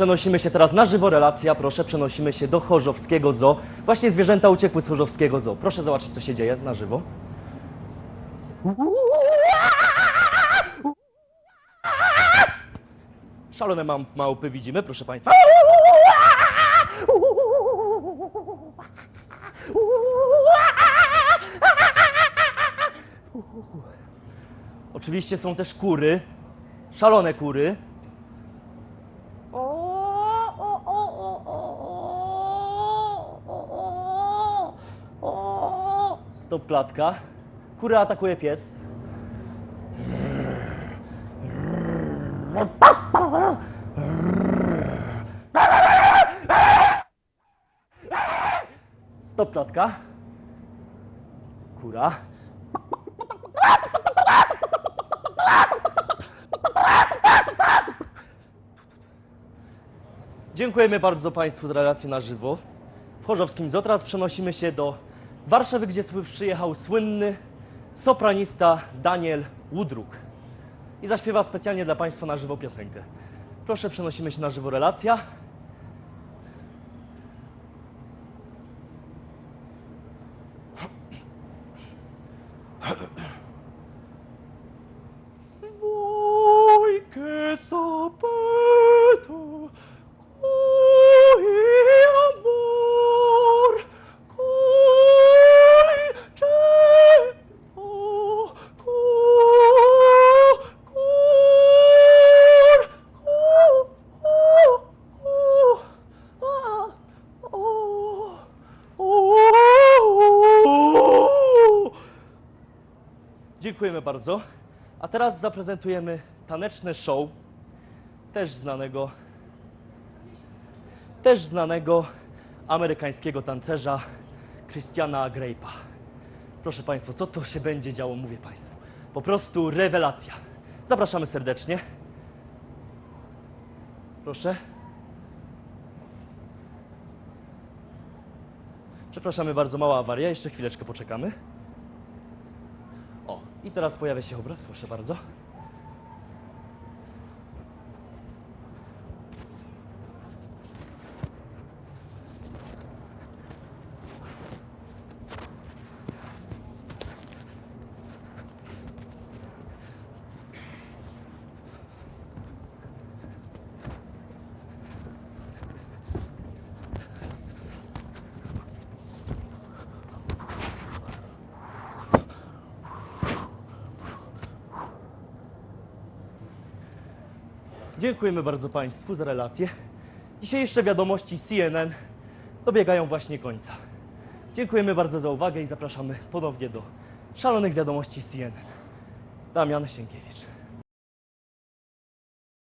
Przenosimy się teraz na żywo, relacja, proszę, przenosimy się do Chorzowskiego Zoo. Właśnie zwierzęta uciekły z Chorzowskiego Zoo. Proszę zobaczyć, co się dzieje na żywo. Szalone mam, małpy widzimy, proszę Państwa. Oczywiście są też kury, szalone kury. Stop klatka. Kury atakuje pies. Stop klatka. Kura. Dziękujemy bardzo Państwu za relację na żywo. W Chorzowskim Zoo teraz przenosimy się do Warszawy, gdzie przyjechał słynny sopranista Daniel Woodruck i zaśpiewa specjalnie dla Państwa na żywo piosenkę. Proszę, przenosimy się na żywo relacja. Dziękujemy bardzo. A teraz zaprezentujemy taneczne show też znanego też znanego amerykańskiego tancerza Christiana Grape'a. Proszę Państwa, co to się będzie działo, mówię Państwu. Po prostu rewelacja. Zapraszamy serdecznie. Proszę. Przepraszamy bardzo, mała awaria, jeszcze chwileczkę poczekamy. I teraz pojawia się obraz, proszę bardzo. Dziękujemy bardzo Państwu za relację. Dzisiejsze wiadomości CNN dobiegają właśnie końca. Dziękujemy bardzo za uwagę i zapraszamy ponownie do szalonych wiadomości CNN. Damian Sienkiewicz.